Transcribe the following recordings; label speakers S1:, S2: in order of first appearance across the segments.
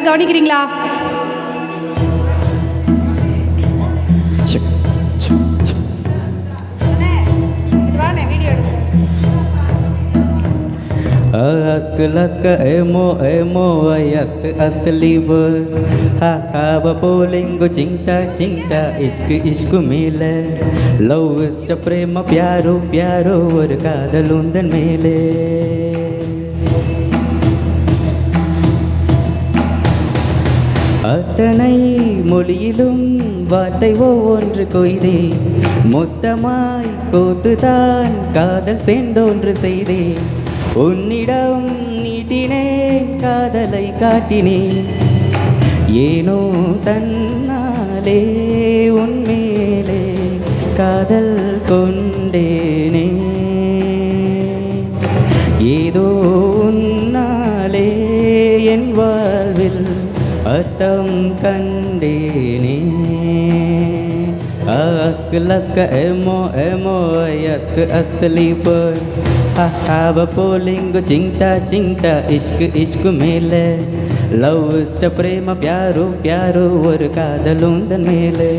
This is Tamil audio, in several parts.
S1: எல்லாரும் கவனிக்கிறீங்களா
S2: अस्क लस्क एमो एमो अस्त असलीब हा हा बपोलिंग चिंता चिंता इश्क इश्क मेले लव इष्ट प्रेम प्यारो प्यारो और कादलुंदन मेले அத்தனை மொழியிலும் வார்த்தை ஒவ்வொன்று கொய்தே மொத்தமாய் கோத்துதான் காதல் சென்றொன்று செய்தே உன்னிடம் நீட்டினேன் காதலை காட்டினேன். ஏனோ தன்னாலே உன்மேலே காதல் கொண்டேனே. அர்த்தம் கண்டேனே அஸ்க் லஸ்க எமோ எமோ அஸ்க் அஸ்தலி போய் ஹாவ போலிங்கு சிங்டா சிங்டா இஷ்கு இஷ்கு மேலே லவ் இஷ்ட பிரேம பியாரு பியாரு ஒரு காதலும் மேலே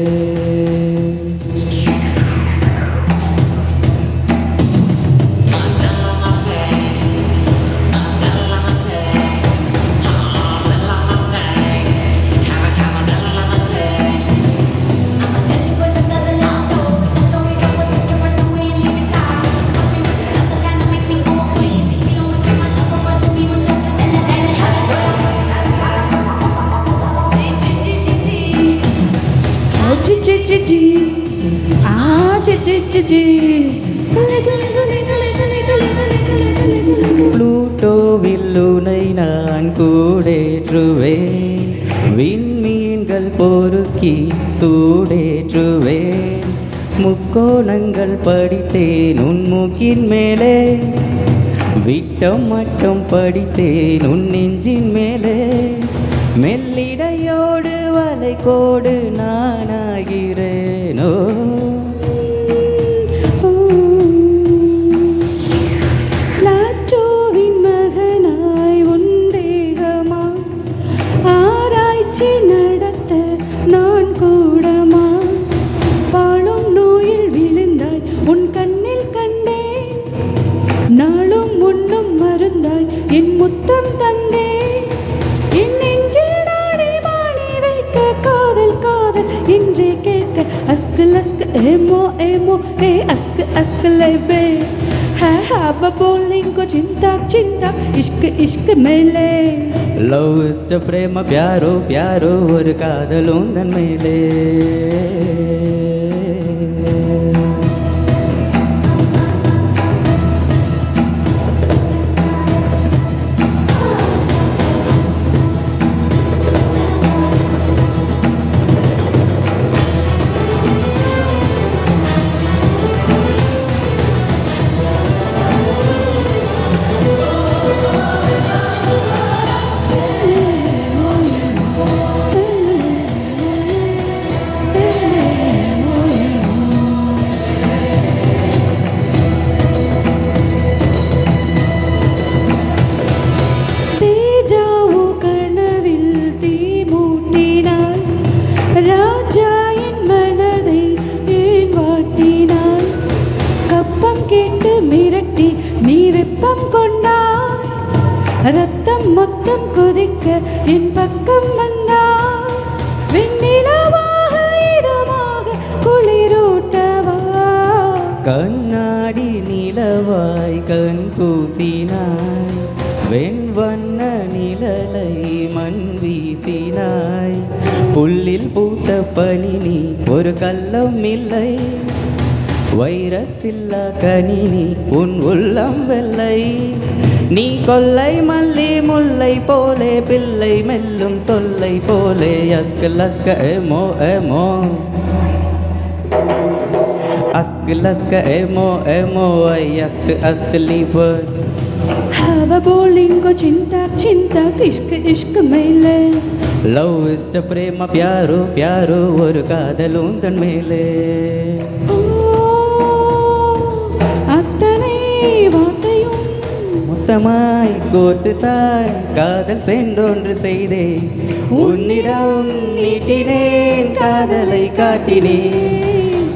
S1: சிச்சி ஆ சிச்சி சிச்சி.
S2: புளூட்டோவில் உனை நான் கூடேற்றுவேன். விண்மீன்கள் பொறுக்கி சூடேற்றுவேன். முக்கோணங்கள் படித்தேன் உன்முகின் மேலே. விட்டம் மட்டம் படித்தேன் உன் நெஞ்சின் மேலே. மெல்லிடையோடு
S1: பாதை கோடு நானாகிறேனோ एमो एमो ए अस्क अस्क लेबे है हैव अ बोलिंग को चिंता चिंता इश्क इश्क मेले లవ్ ఇష్ట ప్రేమ ప్యారో ప్యారో ఒక కాదలోందన్ మేలే கேட்டு மிரட்டி நீ வெப்பம் கொண்டா ரத்தம் மொத்தம் குதிக்க என் பக்கம் வந்தா வெண்ணிலவாக இதமாக குளிரூட்டவா.
S2: கண்ணாடி நிலவாய் கண் பூசினாய். வெண்வண்ண நிழலை மண் வீசினாய். புல்லில் பூத்த பனி நீ ஒரு கள்ளம் இல்லை. வைரஸ் இல்ல கணினி உன் உள்ளம் வெள்ளை. நீ கொல்லை மல்லி முல்லை போலே பிள்ளை மெல்லும் சொல்லை போலே. அஸ்கு லஸ்க எமோ எமோ அஸ்கு லஸ்க எமோ எமோ ஐ அஸ்கு அஸ்கு
S1: லீபர் have a bowling ko chinta chinta
S2: ishq ishq mele love is ஒரு காதல் உந்தன் மேலே இஷ்டமாய் கோர்த்து தாய் காதல் சென்றொன்று செய்தேன். உன்னிடம் நீட்டினேன் காதலை காட்டினேன்.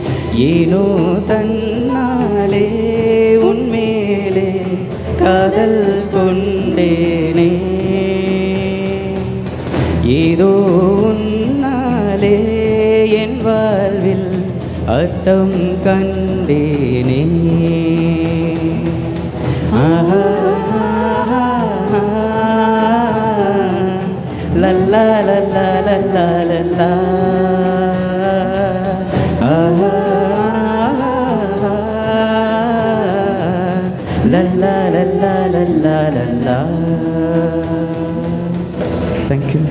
S2: ஏனோ தன்னாலே உன்மேலே காதல் கொண்டேனே. ஏதோ உன்னாலே என் வாழ்வில் அர்த்தம் கண்டேனே. ஆஹா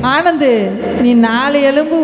S3: ஆனந்து நீ நாலு எலும்பு